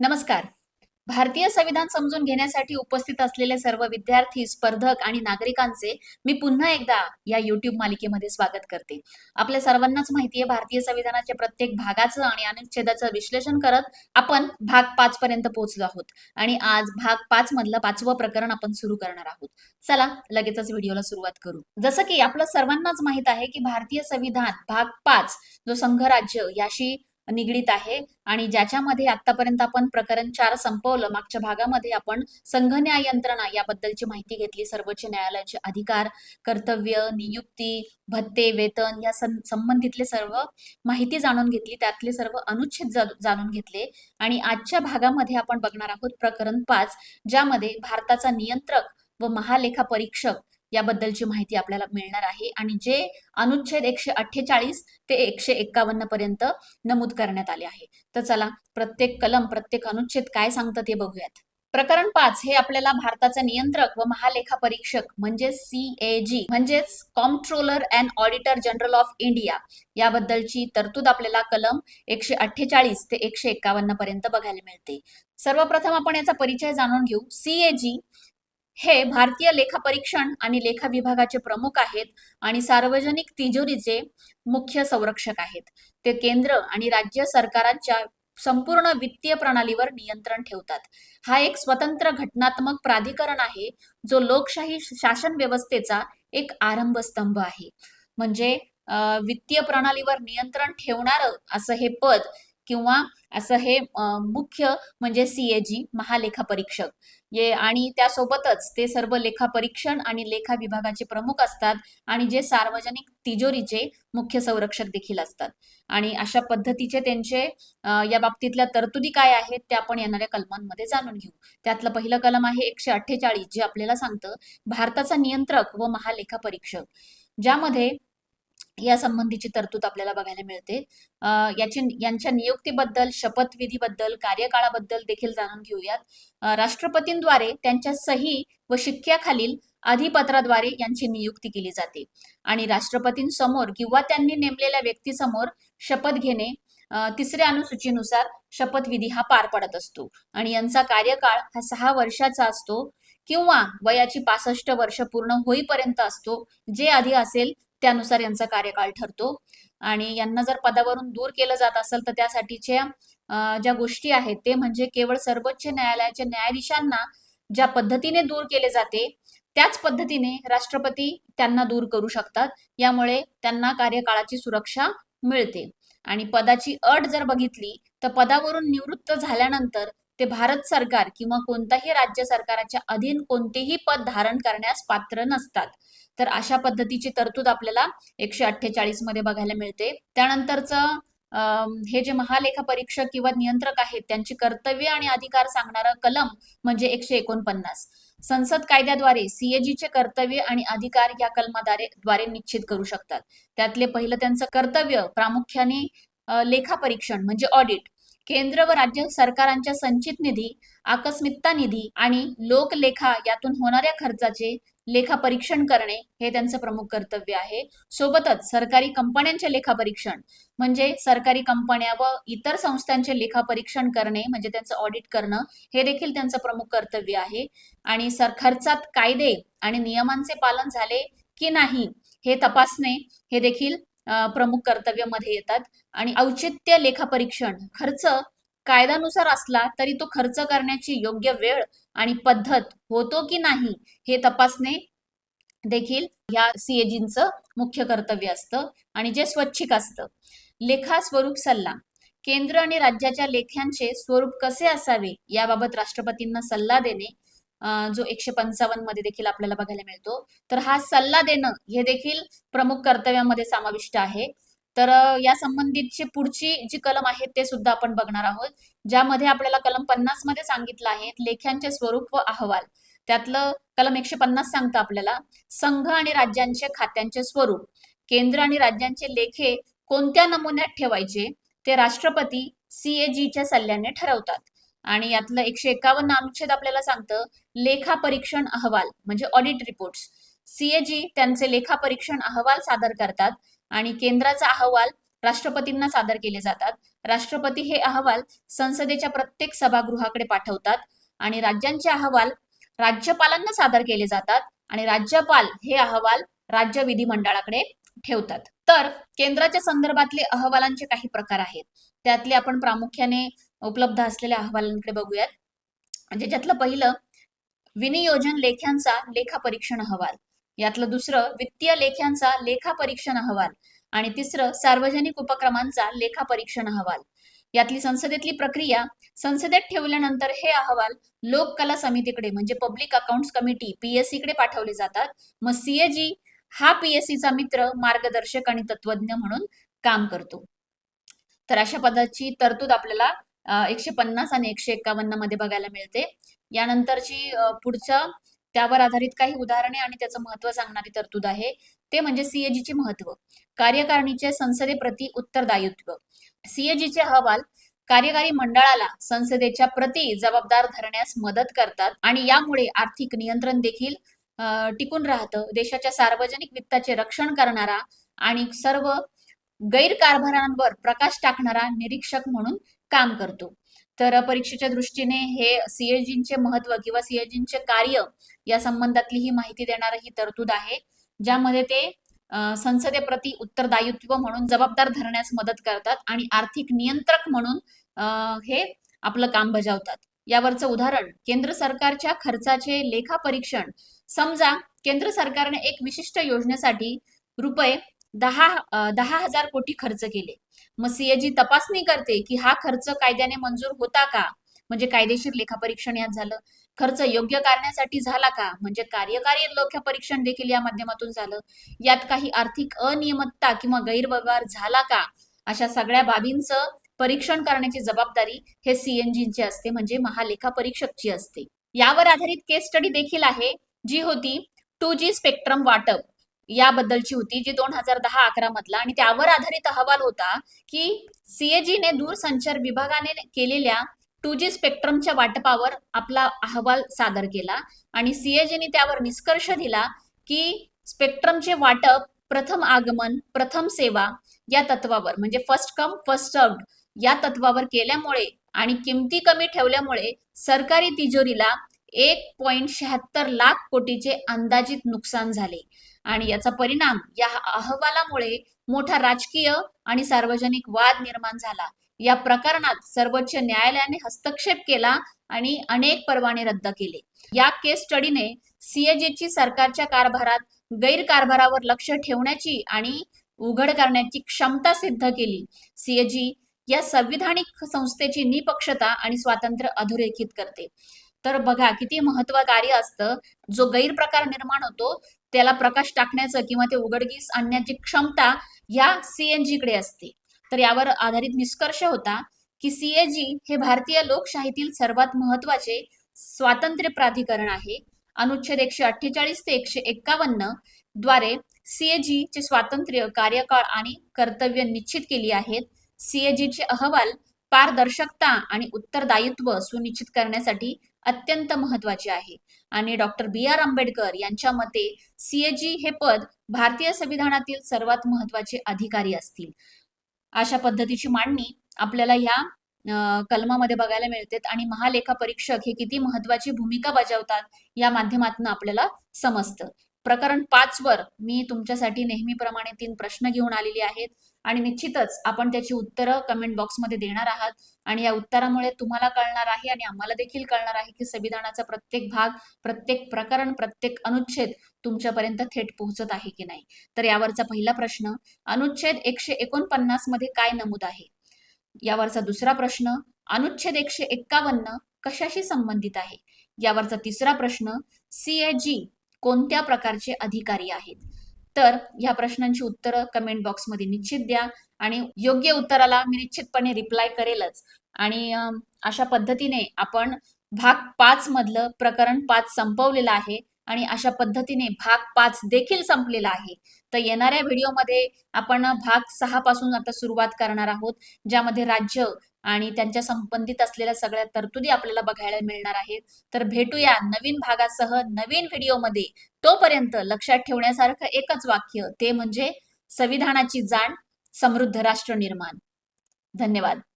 नमस्कार. भारतीय संविधान समजून घेण्यासाठी उपस्थित असलेले सर्व विद्यार्थी स्पर्धक आणि नागरिकांचे मी पुन्हा एकदा या युट्यूब मालिकेमध्ये स्वागत करते. आपल्या सर्वांनाच माहिती आहे भारतीय संविधानाच्या प्रत्येक भागाचं आणि अनुच्छेदाचं विश्लेषण करत आपण भाग पाच पर्यंत पोहोचलो आहोत. आणि आज भाग पाच मधलं पाचवं प्रकरण आपण सुरू करणार आहोत. चला लगेचच व्हिडिओला सुरुवात करू. जसं की आपलं सर्वांनाच माहीत आहे की भारतीय संविधान भाग पाच जो संघराज्य याशी निगडीत आहे. आणि ज्याच्यामध्ये आतापर्यंत आपण प्रकरण चार संपवलं मागच्या भागामध्ये आपण संघ न्याय यंत्रणा याबद्दलची माहिती घेतली सर्वोच्च न्यायालयाचे अधिकार कर्तव्य नियुक्ती भत्ते वेतन या संबंधितले सर्व माहिती जाणून घेतली त्यातले सर्व अनुच्छेद जाणून घेतले. आणि आजच्या भागामध्ये आपण बघणार आहोत प्रकरण पाच ज्यामध्ये भारताचा नियंत्रक व महालेखा परीक्षक याबद्दलची माहिती आपल्याला मिळणार आहे. आणि जे अनुच्छेद एकशे अठ्ठेचाळीस ते एकशे एक्कावन्न पर्यंत नमूद करण्यात आले आहे. तर चला प्रत्येक कलम प्रत्येक अनुच्छेद काय सांगतं ते बघूयात. प्रकरण पाच हे आपल्याला भारताचा नियंत्रक व महालेखा परीक्षक म्हणजे सीएजी म्हणजेच comptroller and auditor general of India याबद्दलची तरतूद आपल्याला कलम एकशे अठ्ठेचाळीस ते एकशे एक्कावन्न पर्यंत बघायला मिळते. सर्वप्रथम आपण याचा परिचय जाणून घेऊ. सीएजी हे भारतीय लेखा परीक्षण आणि लेखा विभागाचे प्रमुख आहेत आणि सार्वजनिक तिजोरीचे मुख्य संरक्षक आहेत. ते केंद्र आणि राज्य सरकारांच्या संपूर्ण वित्तीय प्रणालीवर नियंत्रण ठेवतात. हा एक स्वतंत्र घटनात्मक प्राधिकरण आहे जो लोकशाही शासन व्यवस्थेचा एक आरंभस्तंभ आहे. म्हणजे वित्तीय प्रणालीवर नियंत्रण ठेवणारं असं हे पद किंवा असं हे मुख्य म्हणजे सीएजी महालेखा परीक्षक ये आणि त्यासोबतच ते सर्व लेखा परीक्षण आणि लेखा विभागाचे प्रमुख असतात आणि जे सार्वजनिक तिजोरीचे मुख्य संरक्षक देखील असतात. आणि अशा पद्धतीचे त्यांचे या बाबतीतल्या तरतुदी काय आहेत त्या आपण येणाऱ्या कलमांमध्ये जाणून घेऊ. त्यातलं पहिलं कलम आहे एकशे अठ्ठेचाळीस जे आपल्याला सांगतं भारताचा नियंत्रक व महालेखा परीक्षक ज्यामध्ये या संबंधीची तरतूद आपल्याला बघायला मिळते. याची यांच्या नियुक्तीबद्दल शपथविधीबद्दल कार्यकाळाबद्दल देखील जाणून घेऊयात. राष्ट्रपतींद्वारे त्यांच्या सही व शिक्क्याखालील अधिपत्राद्वारे यांची नियुक्ती केली जाते. आणि राष्ट्रपतींसमोर किंवा त्यांनी नेमलेल्या व्यक्तीसमोर शपथ घेणे तिसऱ्या अनुसूचीनुसार शपथविधी हा पार पडत असतो. आणि यांचा कार्यकाळ हा सहा वर्षाचा असतो किंवा वयाची पासष्ट वर्ष पूर्ण होईपर्यंत असतो. जे आधी असेल त्यानुसार यांचा कार्यकाळ ठरतो. आणि यांना जर पदावरून दूर केलं जात असेल तर त्यासाठीच्या ज्या गोष्टी आहेत ते म्हणजे केवळ सर्वोच्च न्यायालयाच्या न्यायाधीशांना ज्या पद्धतीने दूर केले जाते त्याच पद्धतीने राष्ट्रपती त्यांना दूर करू शकतात. यामुळे त्यांना कार्यकाळाची सुरक्षा मिळते. आणि पदाची अट जर बघितली तर पदावरून निवृत्त झाल्यानंतर ते भारत सरकार किंवा कोणत्याही राज्य सरकाराच्या अधीन कोणतेही पद धारण करण्यास पात्र नसतात. तर अशा पद्धतीची तरतूद आपल्याला एकशे अठ्ठेचाळीसमध्ये बघायला मिळते. त्यानंतरचं हे जे महालेखा परीक्षक किंवा नियंत्रक आहेत त्यांची कर्तव्य आणि अधिकार सांगणारं कलम म्हणजे एकशे एकोणपन्नास. संसद कायद्याद्वारे सीएजीचे कर्तव्य आणि अधिकार या कलमाद्वारे द्वारे निश्चित करू शकतात. त्यातले पहिलं त्यांचं कर्तव्य प्रामुख्याने लेखा परीक्षण म्हणजे ऑडिट. केंद्र व राज्य सरकारांच्या संचित निधी आकस्मिकता निधी आणि लोकलेखा यातून होणाऱ्या खर्चाचे लेखा परीक्षण करणे हे त्यांचं प्रमुख कर्तव्य आहे. सोबतच सरकारी कंपन्यांचे लेखा परीक्षण म्हणजे सरकारी कंपन्या व इतर संस्थांचे लेखा परीक्षण करणे म्हणजे त्यांचं ऑडिट करणं हे देखील त्यांचं प्रमुख कर्तव्य आहे. आणि सरखर्चात कायदे आणि नियमांचे पालन झाले की नाही हे तपासणे हे देखील प्रमुख कर्तव्यामध्ये येतात. आणि औचित्य लेखा परीक्षण खर्च कायद्यानुसार असला तरी तो खर्च करण्याची योग्य वेळ आणि पद्धत होतो की नाही हे तपासणे देखील या सीएजींचं मुख्य कर्तव्य असतं आणि जे स्वच्छिक असतं. लेखा स्वरूप सल्ला. केंद्र आणि राज्याच्या लेख्यांचे स्वरूप कसे असावे याबाबत राष्ट्रपतींना सल्ला देणे जो एकशे पंचावन्नमध्ये देखील आपल्याला बघायला मिळतो. तर हा सल्ला देणं हे देखील प्रमुख कर्तव्यामध्ये समाविष्ट आहे. तर या संबंधितची पुढची जी कलम आहेत ते सुद्धा आपण बघणार आहोत. ज्यामध्ये आपल्याला कलम पन्नासमध्ये सांगितलं आहे लेख्यांचे स्वरूप व अहवाल. त्यातलं कलम एकशे पन्नास सांगतं आपल्याला. संघ आणि राज्यांचे खात्यांचे स्वरूप. केंद्र आणि राज्यांचे लेखे कोणत्या नमुन्यात ठेवायचे? ते राष्ट्रपती सीएजीच्या सल्ल्याने ठरवतात. आणि यातलं एकशे एकावन्न अनुच्छेद आपल्याला सांगतं लेखा परीक्षण अहवाल म्हणजे ऑडिट रिपोर्ट्स सीएजी त्यांचे लेखा परीक्षण अहवाल सादर करतात. आणि केंद्राचा अहवाल राष्ट्रपतींना सादर केले जातात. राष्ट्रपती हे अहवाल संसदेच्या प्रत्येक सभागृहाकडे पाठवतात आणि राज्यांचे अहवाल राज्यपालांना सादर केले जातात आणि राज्यपाल हे अहवाल राज्य विधिमंडळाकडे ठेवतात. तर केंद्राच्या संदर्भातले अहवालांचे काही प्रकार आहेत. त्यातले आपण प्रामुख्याने उपलब्ध असलेल्या अहवालांकडे बघूयात. म्हणजे ज्यातलं पहिलं विनियोजन लेख्यांचा लेखा परीक्षण अहवाल. यातलं दुसरं वित्तीय लेख्यांचा लेखा परीक्षण अहवाल आणि तिसरं सार्वजनिक उपक्रमांचा लेखा परीक्षण अहवाल. यातली संसदेतली प्रक्रिया संसदेत ठेवल्यानंतर हे अहवाल लोककला समितीकडे म्हणजे पब्लिक अकाउंट्स कमिटी पीएससी कडे पाठवले जातात. मग सीएजी हा पीएससीचा मित्र मार्गदर्शक आणि तत्वज्ञ म्हणून काम करतो. तर अशा पदाची तरतूद आपल्याला एकशे पन्नास आणि एकशे एक्कावन्नमध्ये बघायला मिळते. यानंतरची पुढचं त्यावर आधारित काही उदाहरणे आणि त्याचं महत्त्व सांगणारी तरतूद आहे. ते म्हणजे सीएजीचे महत्त्व कार्यकारिणीचे संसदेप्रती उत्तरदायित्व. सीएजीचे अहवाल कार्यकारी मंडळाला संसदेच्या प्रती जबाबदार धरण्यास मदत करतात आणि यामुळे आर्थिक नियंत्रण देखील टिकून राहतं. देशाच्या सार्वजनिक वित्ताचे रक्षण करणारा आणि सर्व गैरकारभारांवर प्रकाश टाकणारा निरीक्षक म्हणून काम करतो. तर परीक्षेच्या दृष्टीने हे सीएजींचे महत्त्व किंवा सीएजींचे कार्य या संबंधातली ही माहिती देणारी ही तरतूद आहे ज्यामध्ये ते संसदेप्रती उत्तरदायित्व म्हणून जबाबदार धरण्यास मदत करतात आणि आर्थिक नियंत्रक म्हणून हे आपलं काम बजावतात. यावरचं उदाहरण केंद्र सरकारच्या खर्चाचे लेखा परीक्षण समजा केंद्र सरकारने एक विशिष्ट योजनेसाठी रुपये दहा दहा हजार कोटी खर्च केले. मग सीएजी तपासणी करते की हा खर्च कायद्याने मंजूर होता का? म्हणजे कायदेशीर लेखापरीक्षण यात झालं. खर्च योग्य करण्यासाठी झाला का? म्हणजे कार्यकारी लेखापरीक्षण देखील या माध्यमातून झालं. यात काही आर्थिक अनियमितता किंवा गैरव्यवहार झाला का? अशा सगळ्या बाबींचं परीक्षण करण्याची जबाबदारी हे सीएनजीची असते म्हणजे महालेखा परीक्षकची असते. यावर आधारित केस स्टडी देखील आहे जी होती टू जी स्पेक्ट्रम वाटप. याबद्दलची होती जी दोन हजार दहा अकरा मधला. आणि त्यावर आधारित अहवाल होता की सीएजीने दूरसंचार विभागाने केलेल्या टू जी स्पेक्ट्रमच्या वाटपावर आपला अहवाल सादर केला. आणि सीएजीने त्यावर निष्कर्ष दिला की स्पेक्ट्रमचे वाटप प्रथम आगमन प्रथम सेवा या तत्वावर म्हणजे फर्स्ट कम फर्स्ट सर्व या तत्वावर केल्यामुळे आणि किमती कमी ठेवल्यामुळे सरकारी तिजोरीला एक पॉईंट शहात्तर लाख कोटीचे अंदाजित नुकसान झाले. आणि याचा परिणाम या अहवालामुळे मोठा राजकीय आणि सार्वजनिक वाद निर्माण झाला. या प्रकरणात सर्वोच्च न्यायालयाने हस्तक्षेप केला आणि अनेक परवाने रद्द केले. या केस स्टडीने सीएजीची सरकारच्या कारभारात गैरकारभारावर लक्ष ठेवण्याची आणि उघड करण्याची क्षमता सिद्ध केली. सीएजी या संविधानिक संस्थेची निपक्षता आणि स्वातंत्र्य अधोरेखित करते. तर बघा किती महत्त्व कार्य असतं. जो गैरप्रकार निर्माण होतो त्याला प्रकाश टाकण्याचं किंवा ते उघडकीस आणण्याची क्षमता या सीएनजी कडे असते. तर यावर आधारित निष्कर्ष होता की सीएजी हे भारतीय लोकशाहीतील सर्वात महत्त्वाचे स्वातंत्र्य प्राधिकरण आहे. अनुच्छेद एकशे अठ्ठेचाळीस ते एकशे एक्कावन्नद्वारे सीएजी चे स्वातंत्र्य कार्यकाळ आणि कर्तव्य निश्चित केली आहेत. सीएजीचे अहवाल पारदर्शकता आणि उत्तरदायित्व सुनिश्चित करण्यासाठी अत्यंत महत्त्वाचे आहे. आणि डॉक्टर बी आर आंबेडकर यांच्या मते सीएजी हे पद भारतीय संविधानातील सर्वात महत्त्वाचे अधिकारी असतील. अशा पद्धतीची मांडणी आपल्याला या कलमामध्ये बघायला मिळते आणि महालेखा परीक्षक हे किती महत्वाची भूमिका बजावतात या माध्यमातून आपल्याला समजतं. प्रकरण पाच वर मी तुमच्यासाठी नेहमीप्रमाणे तीन प्रश्न घेऊन आलेली आहेत. आणि निश्चितच आपण त्याची उत्तरं कमेंट बॉक्समध्ये देणार आहात. आणि या उत्तरामुळे तुम्हाला कळणार आहे आणि आम्हाला देखील कळणार आहे की संविधानाचा प्रत्येक भाग प्रत्येक प्रकरण प्रत्येक अनुच्छेद तुमच्यापर्यंत थेट पोहोचत आहे की नाही? तर यावरचा पहिला प्रश्न अनुच्छेद एकशे एकोणपन्नासमध्ये काय नमूद आहे? यावरचा दुसरा प्रश्न अनुच्छेद एकशे एक्कावन्न कशाशी संबंधित आहे? यावरचा तिसरा प्रश्न सीएजी कोणत्या प्रकारचे अधिकारी आहेत? तर ह्या प्रश्नांची उत्तरं कमेंट बॉक्समध्ये निश्चित द्या आणि योग्य उत्तराला मी निश्चितपणे रिप्लाय करेलच. आणि अशा पद्धतीने आपण भाग पाच मधलं प्रकरण पाच संपवलेलं आहे आणि अशा पद्धतीने भाग पाच देखील संपलेला आहे. तर येणाऱ्या व्हिडिओमध्ये आपण भाग सहा पासून आता सुरुवात करणार आहोत ज्यामध्ये राज्य आणि त्यांच्या संबंधित असलेल्या सगळ्या तरतुदी आपल्याला बघायला मिळणार आहेत. तर भेटूया नवीन भागासह नवीन व्हिडिओमध्ये तोपर्यंत लक्षात ठेवण्यासारखं एकच वाक्य ते म्हणजे संविधानाची जाण समृद्ध राष्ट्र निर्माण. धन्यवाद.